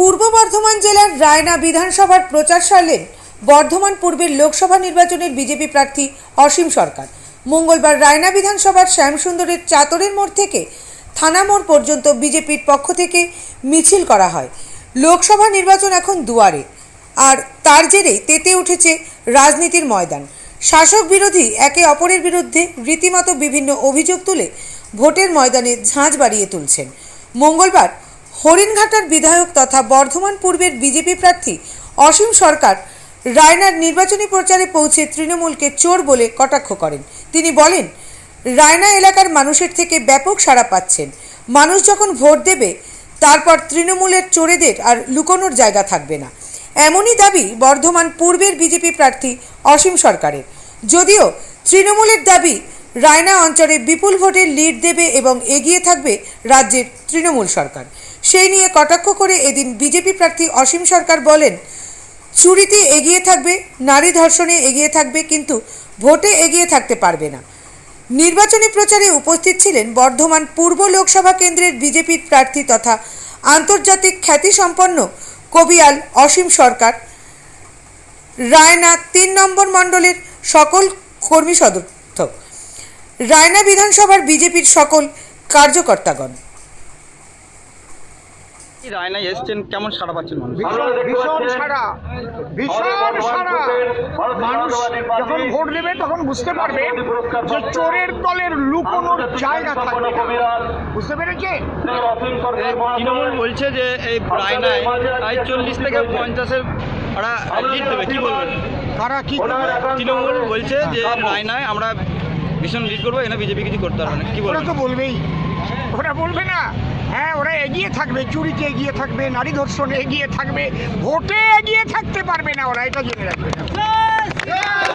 পূর্ব বর্ধমান জেলার রায়না বিধানসভার প্রচার সারলেন বর্ধমান পূর্বের লোকসভা নির্বাচনের বিজেপি প্রার্থী অসীম সরকার। মঙ্গলবার রায়না বিধানসভার শ্যামসুন্দরের চাতরের মোড় থেকে থানা মোড় পর্যন্ত বিজেপির পক্ষ থেকে মিছিল করা হয়। লোকসভা নির্বাচন এখন দুয়ারে, আর তার জেরে তেতে উঠেছে রাজনীতির ময়দান। শাসক বিরোধী একে অপরের বিরুদ্ধে রীতিমতো বিভিন্ন অভিযোগ তুলে ভোটের ময়দানে ঝাঁঝ বাড়িয়ে তুলছেন। মঙ্গলবার হরিণঘাটার বিধায়ক তথা বর্ধমান পূর্বের বিজেপি প্রার্থী অসীম সরকার রায়নার নির্বাচনী প্রচারে পৌঁছে তৃণমূলকে চোর বলে কটাক্ষ করেন। তিনি বলেন, রায়না এলাকার মানুষের থেকে ব্যাপক সাড়া পাচ্ছেন। মানুষ যখন ভোট দেবে, তারপর তৃণমূলের চোরেদের আর লুকোনোর জায়গা থাকবে না। এমনই দাবি বর্ধমান পূর্বের বিজেপি প্রার্থী অসীম সরকারের। যদিও তৃণমূলের দাবি রায়না অঞ্চলে বিপুল ভোটের লিড দেবে এবং এগিয়ে থাকবে রাজ্যের তৃণমূল সরকার। সেই নিয়ে কটাক্ষ করে এদিন বিজেপি প্রার্থী অসীম সরকার বলেন, চুরিতে এগিয়ে থাকবে, নারী ধর্ষণে এগিয়ে থাকবে, কিন্তু ভোটে এগিয়ে থাকতে পারবে না। নির্বাচনী প্রচারে উপস্থিত ছিলেন বর্ধমান পূর্ব লোকসভা কেন্দ্রের বিজেপির প্রার্থী তথা আন্তর্জাতিক খ্যাতিসম্পন্ন কবিয়াল অসীম সরকার। রায়না তিন নম্বর মণ্ডলের সকল কর্মী সদর্থক রায়না বিধানসভার বিজেপির সকল কার্যকর্তাগণ। রায়নায় এসছেন কেমন সাড়া পাচ্ছেন মানুষ? ভীষণ ভীষণ ভীষণ সারা মানুষ যখন ভোট দেবে তখন বুঝতে পারবে যে চোরের দলের লুকোনোর জায়গা থাকবে বুঝতে পেরেছে তৃণমূল বলছে যে এই রায়নায় চল্লিশ থেকে পঞ্চাশের ওরা জিত দেবে কি বলবেন? কারা কি তৃণমূল বলছে যে রায়নায় আমরা ভীষণ লিড করব এখানে বিজেপি কিছু করতে পারবে না কি ওরা বলবেন? তো বলবেই। ওরা বলবে না। হ্যাঁ ওরা এগিয়ে থাকবে চুরিতে এগিয়ে থাকবে, নারী ধর্ষণে এগিয়ে থাকবে, ভোটে এগিয়ে থাকতে পারবে না ওরা, এটা জেনে রাখবে।